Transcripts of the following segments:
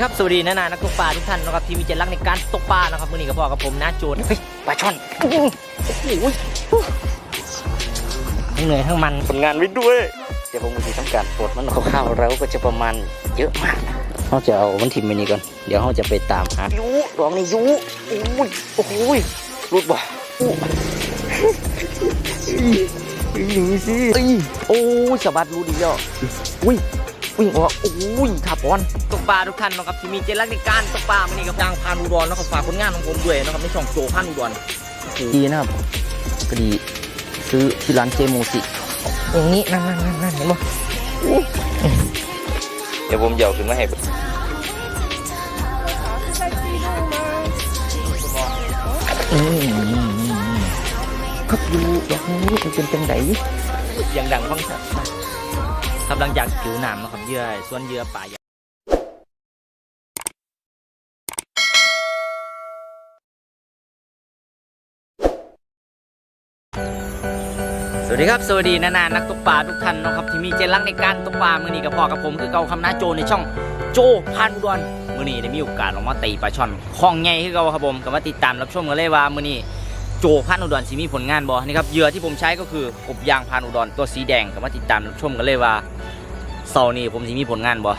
ครับสวัสดีนานานักตกปลาทุกท่านนะครับที่มีใจรักในการตกปลานะครับวันนี้กับพ่อกับผมนะโจนเฮ้ยปลาช่อนโอ้โหทั้งเหนื่อยทั้งมันผลงานไว้ด้วย เดี๋ยวผมจะทำการปลดมันคร่าวๆแล้วก็จะประมาณเยอะมากเขาจะเอามันทิมไปนี่ก่อนเดี๋ยวเขาจะไปตามหายูดอกนี่ยูโอ้ยโอ้โหยรุดบ่อู้อย่างนี้สิเอ้ยโอ้ยสะบัดรูดอีกแล้วอุ้ย วิ่งออกโอ้ยทับออนตกปลาทุกท่านนะครับที่มีใจรักในการตกปลาวันนี้กับจางพานอุดรนะครับฝากผลงานของผมด้วยนะครับในช่องโจพานอุดรดีนะครับก็ดีซื้อที่ร้านเจมูสิอย่างนี้นั่นนั่นนั่นนั่นเห็นปะเดี๋ยวผมเหยาขึ้นมาให้อืมครับอยู่อย่างนี้มันเป็นจังไดอย่างดังฟังชัด ครับหลังจากผิวหนามนะครับเยื่อส่วนเยื่อปลาใหญ่สวัสดีครับ สวัสดีนานานักตกปลาทุกท่านนะครับที่มีใจรักในการตกปลามือนี้กับพ่อกับผมคือเก่าคำน้าโจในช่องโจพันอุดรมือนี้ได้มีโอกาสออกมาตีปลาช่อนคลองใหญ่คือเกาครับผมก็มาติดตามรับชมกันเลยว่ามือนี้ โจพันอุดรสิมีผลงานบ่นี่ครับเหยื่อที่ผมใช้ก็คือกบยางพันอุดรตัวสีแดงก็มาติดตามชมกันเลยว่าเสาร์นี้ผมสิมีผลงานบ่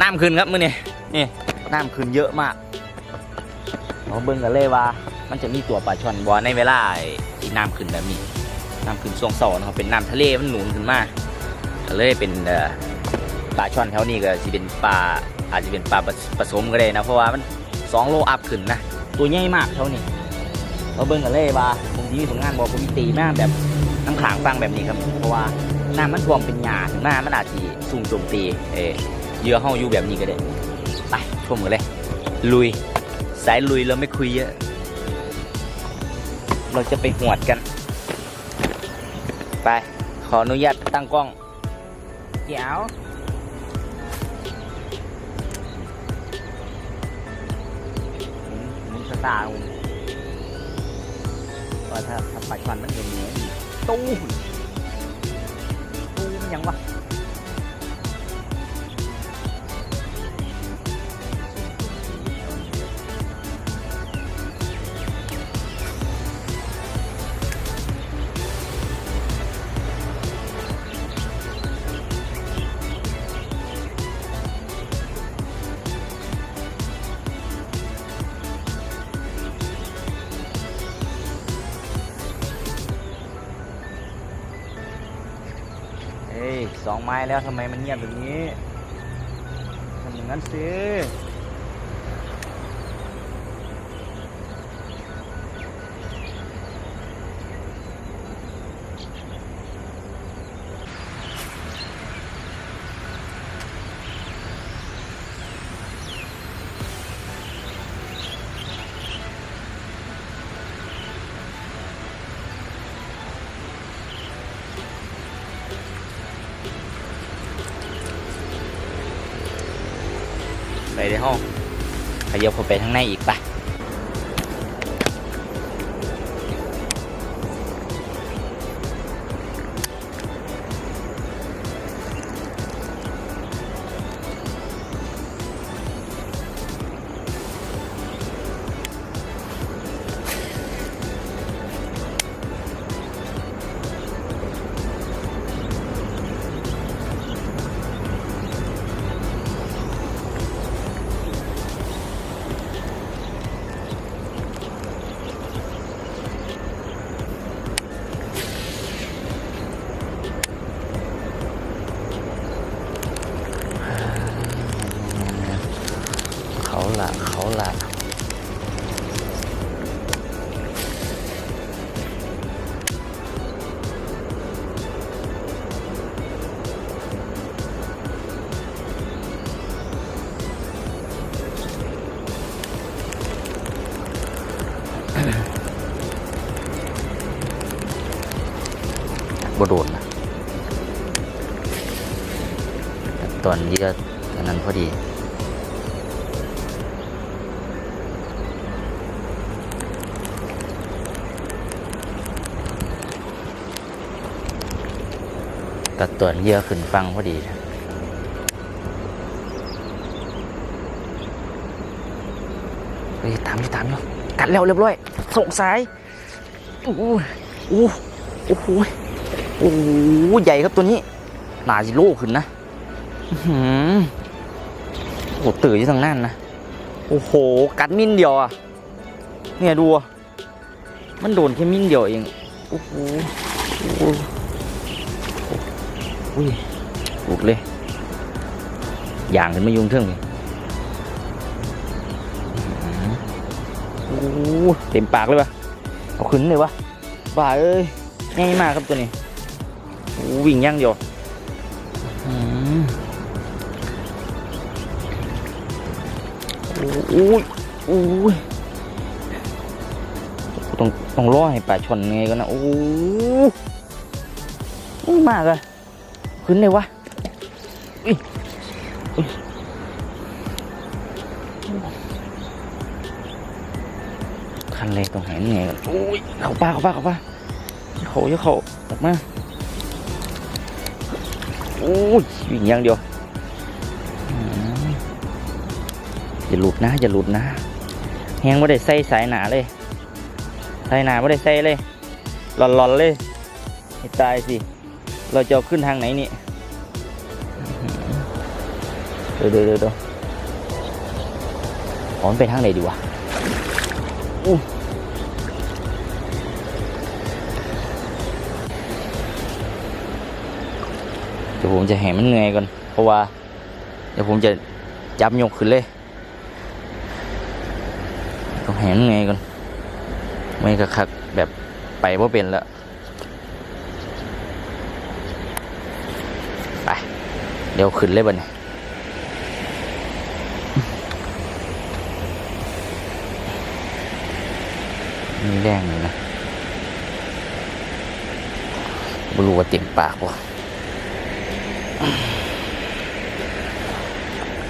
น้ำขึ้นครับมือนี้นี่น้ำขึ้นเยอะมากเราเบิ่งกันเลยว่า มันจะมีตัวปลาช่อนบ่ในเวลาที่น้ำขึ้นแบบนี้น้ำขึ้นช่วงเสาร์นะครับเป็นน้ำทะเลมันหนุนขึ้นมาก็เลยเป็นปลาช่อนแถวนี้ก็จะเป็นปลาอาจจะเป็นปลาผผสมก็ได้นะเพราะว่ามันสองโลอัพขึ้นนะตัวใหญ่มากเท่านี้ เราเบิ่งกันเลยว่าผมที่มีผลงานบอกผมมีตีมากแบบน้ำขางฟังแบบนี้ครับ เพราะว่าน้ำมันท่วมเป็นหยาถึงหน้ามันอาจจะสูงโจมตีเอเยื่อห้องอยู่แบบนี้ก็ได้ไปชมกันเลย ลุย สายลุยเราไม่คุยเยอะ เราจะไปหวดกัน ไป ขออนุญาตตั้งกล้องเดี๋ยวหมุนสตาร์ ว่าถ้าถ้าปัดควันมันเห็นเหนืออีกตู้ตู้ยังวะ สองไม้แล้วทำไมมันเงียบแบบนี้ทำอย่างนั้นสิ ไปในห้องขยับเข้าไปข้างในอีกปะ เขาละเขาละบโดนนะตอนเยืออันนั้นพอดี ตัดตัวเยื่อขึ้นฟังพอดีฮ้ยตามอยู่ตามอยู่กัดแล้วเรียบร้อย ส่งสายโอ้โหโอ้โหโอ้โหใหญ่ครับตัวนี้หนาจิโลขึ้นนะอื้อหือโอ้ตื่นอยู่ทางนั้นนะ โอ้โห กัดมิ้นเดียวอะ เนี่ยดูอะมันโดนแค่มิ้นเดียวเอง โอ้โห อุ้ยหลุดเลยอย่างขึ้นมายุงเทิงเลยโอ้โหเต็มปากเลยปะเอาขึ้นเลยวะบ้าเอ้ยง่ายมากครับตัวนี้วิ่งย่างเดียวอืมโอ้ยโอ้ยต้องต้องรอให้ปลาชนไงกันนะโอ้โหง่ายมากอะ ขึ้นเลยวะอุ้ยอุ้ยคันเลยตรงไหนไงกันโอ้ยเข้าป้าเข้าป้าเข้าป้าเขาจะเขาออกมาโอ้ยวิ่งอย่างเดียวอย่าหลุดนะอย่าหลุดนะแหงไม่ได้ใส่สายหนาเลยสายหนาไม่ได้ใส่เลยหลอนๆเลยตายสิ เราจะขึ้นทางไหนนี่เดี๋ยวเดี๋ยวเดี๋ยวอ๋อมันไปทางไหนดีวะเดี๋ยวผมจะแห่มันเหนื่อยก่อน เพราะว่า เดี๋ยวผมจะจับยกขึ้นเลยต้องแห่มันเหนื่อยก่อนไม่กระคักแบบไปว่าเป็นแล้ว ไป เดี๋ยวขึ้นเลยบัดนี้มีแรงเลยนะบรูว่าเต็มปากว่ะ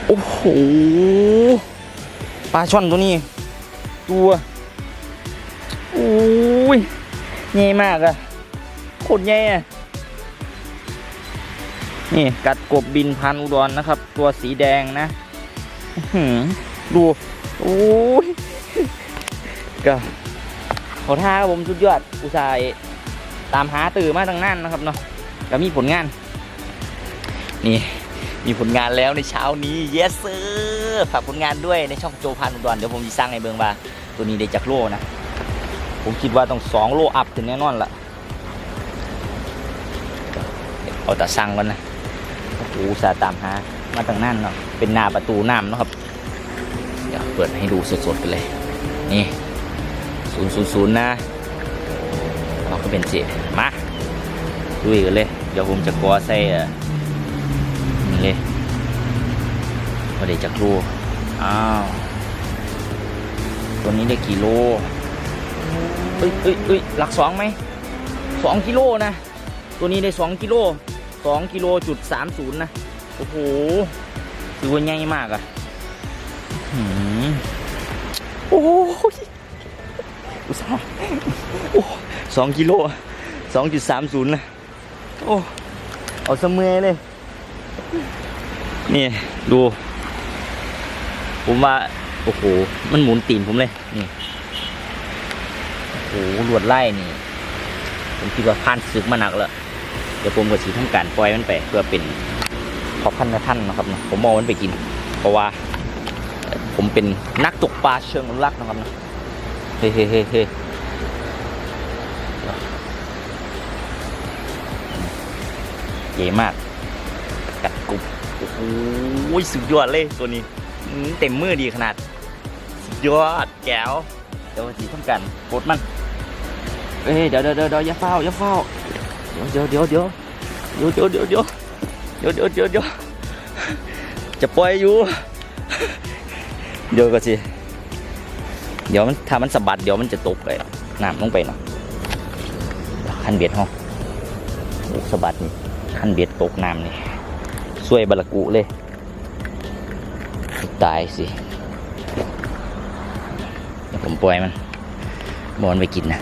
โอ้โห ปลาช่อนตัวนี้ ตัวโอ้ยใหญ่มากอะโคตรใหญ่อะ นี่กัดกบบินพันอุดรนนะครับ ตัวสีแดงนะดูโอ้ยก็ขอท่าครับผมสุดยอดอุตส่าห์ตามหาตื่นมาตั้งนานนะครับเนาะก็มีผลงาน นี่มีผลงานแล้วในเช้านี้ yes sir ฝากผลงานด้วยในช่องโจพันอุดรเดี๋ยวผมจะสร้างในเบิงว่าตัวนี้ได้จากโลนะ ผมคิดว่าต้องสองโลอัพถึงแน่นอนละเอาแต่สั่งก่อนนะ อ้โอุตสาตามหา มาตั้งนั่นเนาะเป็นหน้าประตูน้ำเนาะครับ เดี๋ยวเปิดให้ดูสดๆกันเลย นี่ศูนย์ศูนย์ศูนย์นะเราก็เป็นเจมาดูอีกเลย เดี๋ยวผมจะกอใส่เอ่อนี่เลยพอได้จากรูอ้าวตัวนี้ได้กี่โลเอ้ยเอ้ยเอ้ยหลักสองไหมสองกิโลนะ ตัวนี้ได้สองกิโล สองกิโลจุดสามศูนย์นะ โอ้โหถือว่าใหญ่มากอะหืมโอ้ยอุตส่าห์โอ้สองกิโลสองจุดสามศูนย์นะ โอ้เอาเสมอเลย นี่ ดู ผมว่า โอ้โห มันหมุนตีนผมเลย นี่ โอ้โหลวดไล่นี่ ผมคิดว่าผ่านศึกมาหนักแล้ว ดี๋ยวผมก็สีทำการปล่อยมันไปเพื่อเป็นขอพันธุ์ท่านนะครับนะผมมองมันไปกิน เพราะว่า ผมเป็นนักตกปลาเชิงอนุรักษ์นะครับนะเฮ้เฮ้เฮ้เฮ้ใหญ่มาก กัดกรุบโอ้โหสุดยอดเลยตัวนี้เต็มมือดีขนาด สุดยอดแก้วเดี๋ยวสีทำกันปลดมันเอ้ยเดี๋ยวเดี๋ยวเดี๋ยวเดี๋ยวอย่าเฝ้าอย่าเฝ้า เดี๋ยวเดี๋ยวเดี๋ยวเดี๋ยวเดี๋ยวเดี๋ยวเดี๋ยวเดี๋ยวเดี๋ยวเดี๋ยวเดี๋ยวจะปล่อยอยู่ เดี๋ยวก็สิ เดี๋ยวมันถ้ามันสะบัดเดี๋ยวมันจะตกเลยน้ำลงไปเนาะคันเบียดห้องโอ้สะบัดนี่คันเบียดตกน้ำนี่ช่วยบาลกุเลย ตายสิผมปล่อยมันบอลไปกินนะ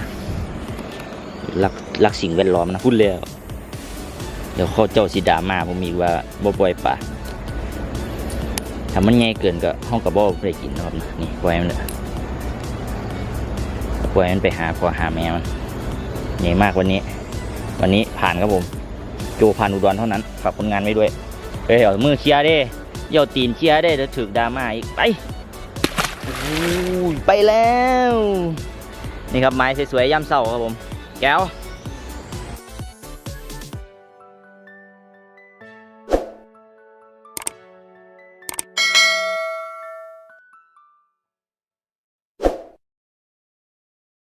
รักรักสิ่งแวดล้อมนะพูดแล้วเดี๋ยวเขาเจ้าสีดามาผมมีว่าบ่ปล่อยป่าถ้ามันใหญ่เกินก็ห้องกับบ่ได้กินนะครับนี่ปล่อยมันเลยปล่อยมันไปหาพอหาแม่มันเหนื่มากวันนี้ วันนี้ผ่านครับผม โจผ่านอุดรเท่านั้นฝากผลงานไว้ด้วยเฮ้ยเอามือเคลียร์เด้เย่าตีนเคลียร์เด้เดี๋ยวถึกดราม่าอีกไปไปแล้ว นี่ครับไม้สวยๆย่ำเสาครับผม แก้ว